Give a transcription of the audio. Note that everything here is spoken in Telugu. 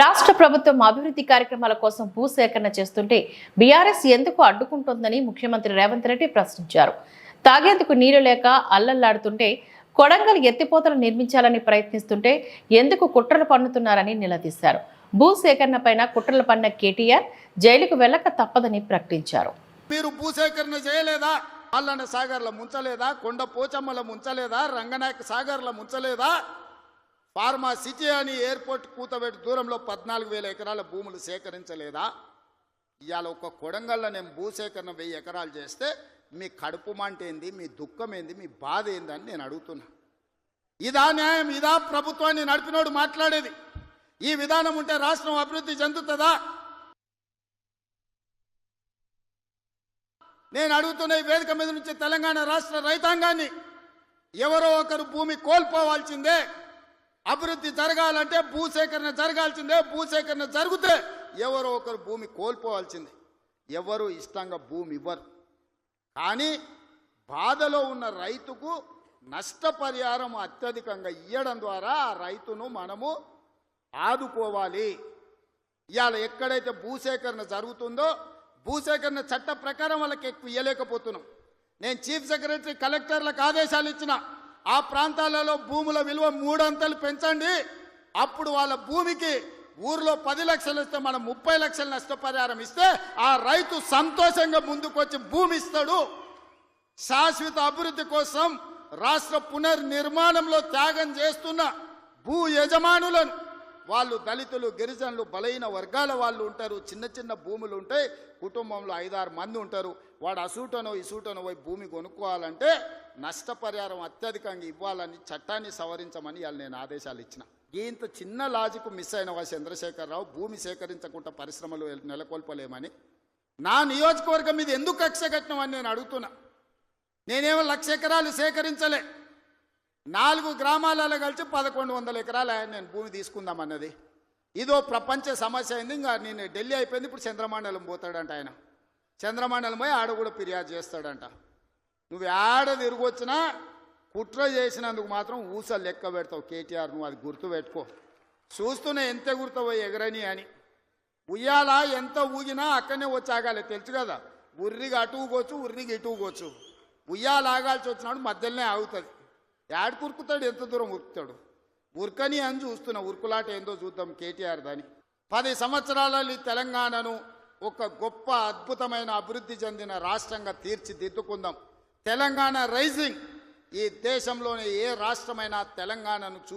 రాష్ట్ర ప్రభుత్వం అభివృద్ధి కార్యక్రమాల కోసం భూసేకరణ చేస్తుంటే బీఆర్ఎస్ ఎందుకు అడ్డుకుంటోందని ముఖ్యమంత్రి రేవంత్ రెడ్డి ప్రశ్నించారు. తాగేందుకు నీరు లేక అల్లల్లాడుతుంటే కొడంగల్ ఎత్తిపోతలు నిర్మించాలని ప్రయత్నిస్తుంటే ఎందుకు కుట్రలు పన్నుతున్నారని నిలదీశారు. భూసేకరణ పైన కుట్రలు పన్న కేటీఆర్ జైలుకు వెళ్ళక తప్పదని ప్రకటించారు. మీరు భూసేకరణ చేయలేదా? అల్లన్న సాగర్ల ముంచలేదా? కొండ పోచమ్మల ముంచలేదా? రంగనాయక సాగర్ల ముంచలేదా? ఫార్మా సిటీ అని ఎయిర్పోర్ట్ కూతబెట్టి దూరంలో పద్నాలుగు వేల ఎకరాల భూములు సేకరించలేదా? ఇవాళ ఒక కొడంగల్లో నేను భూసేకరణ వెయ్యి ఎకరాలు చేస్తే మీ కడుపు మంట ఏంది మీ దుఃఖం ఏంది మీ బాధ ఏంది అని నేను అడుగుతున్నా. ఇదా న్యాయం ఇదా ప్రభుత్వాన్ని నడిపినోడు మాట్లాడేది. ఈ విధానం ఉంటే రాష్ట్రం అభివృద్ధి చెందుతుందా? నేను అడుగుతున్న ఈ వేదిక మీద నుంచి తెలంగాణ రాష్ట్ర రైతాంగాన్ని ఎవరో ఒకరు భూమి కోల్పోవాల్సిందే. అభివృద్ధి జరగాలంటే భూసేకరణ జరగాల్సిందే భూసేకరణ జరిగితే ఎవరో ఒకరు భూమి కోల్పోవాల్సిందే. ఎవరు ఇష్టంగా భూమి ఇవ్వరు. కానీ బాధలో ఉన్న రైతుకు నష్టపరిహారం అత్యధికంగా ఇవ్వడం ద్వారా ఆ రైతును మనము ఆదుకోవాలి. ఇవాళ ఎక్కడైతే భూసేకరణ జరుగుతుందో భూసేకరణ చట్ట ప్రకారం వాళ్ళకి ఎక్కువ ఇవ్వలేకపోతున్నాం నేను చీఫ్ సెక్రటరీ కలెక్టర్లకు ఆదేశాలు ఇచ్చిన ఆ ప్రాంతాలలో భూముల విలువ మూడంతలు పెంచండి. అప్పుడు వాళ్ళ భూమికి ఊర్లో పది లక్షలు ఇస్తే మనం ముప్పై లక్షల నష్టపరిహారం ఇస్తే ఆ రైతు సంతోషంగా ముందుకొచ్చి భూమి ఇస్తాడు. శాశ్వత అభివృద్ధి కోసం రాష్ట్ర పునర్నిర్మాణంలో త్యాగం చేస్తున్న భూ యజమానులను వాళ్ళు దళితులు గిరిజనులు బలైన వర్గాల వాళ్ళు ఉంటారు. చిన్న చిన్న భూములు ఉంటాయి. కుటుంబంలో ఐదారు మంది ఉంటారు. వాడు అసూటనో ఇసూటనో పోయి భూమి కొనుక్కోవాలంటే నష్టపరిహారం అత్యధికంగా ఇవ్వాలని చట్టాన్ని సవరించమని వాళ్ళు నేను ఆదేశాలు ఇచ్చిన. ఇంత చిన్న లాజిక్ మిస్ అయిన వా చంద్రశేఖరరావు భూమి సేకరించకుండా పరిశ్రమలు నెలకొల్పలేమని. నా నియోజకవర్గం మీద ఎందుకు కక్ష కట్టినామని నేను అడుగుతున్నా. నేనేమో లక్ష ఎకరాలు సేకరించలే. నాలుగు గ్రామాలలో కలిసి పదకొండు వందల ఎకరాలు ఆయన నేను భూమి తీసుకుందామన్నది. ఇదో ప్రపంచ సమస్య అయింది ఇంకా నేను ఢిల్లీ అయిపోయింది ఇప్పుడు చంద్రమండలం పోతాడంట ఆయన. చంద్రమండలం పోయి ఆడ కూడా ఫిర్యాదు చేస్తాడంట. నువ్వు ఆడ తిరిగొచ్చినా కుట్ర చేసినందుకు మాత్రం ఊస లెక్క పెడతావు కేటీఆర్ నువ్వు అది గుర్తు పెట్టుకో. చూస్తూనే ఎంత గుర్తు ఎగరని అని. ఉయ్యాల ఎంత ఊగినా అక్కడనే వచ్చాగాలి తెలుసు కదా? ఉర్రిగా అటు ఊగొచ్చు ఉర్రికి ఇటుకోవచ్చు ఉయ్యాల ఆగాల్సి వచ్చినాడు మధ్యలోనే ఆగుతుంది. యాడ్ కురుకుతాడు ఎంత దూరం ఉరుకుతాడు? ఉరకని అని చూస్తున్నా ఉరుకులాట ఏందో చూద్దాం కేటీఆర్ దాని పది సంవత్సరాలలో తెలంగాణను ఒక గొప్ప అద్భుతమైన అభివృద్ధి చెందిన రాష్ట్రంగా తీర్చిదిద్దుకుందాం. తెలంగాణ రైజింగ్ ఈ దేశంలోని ఏ రాష్ట్రమైనా తెలంగాణను చూసి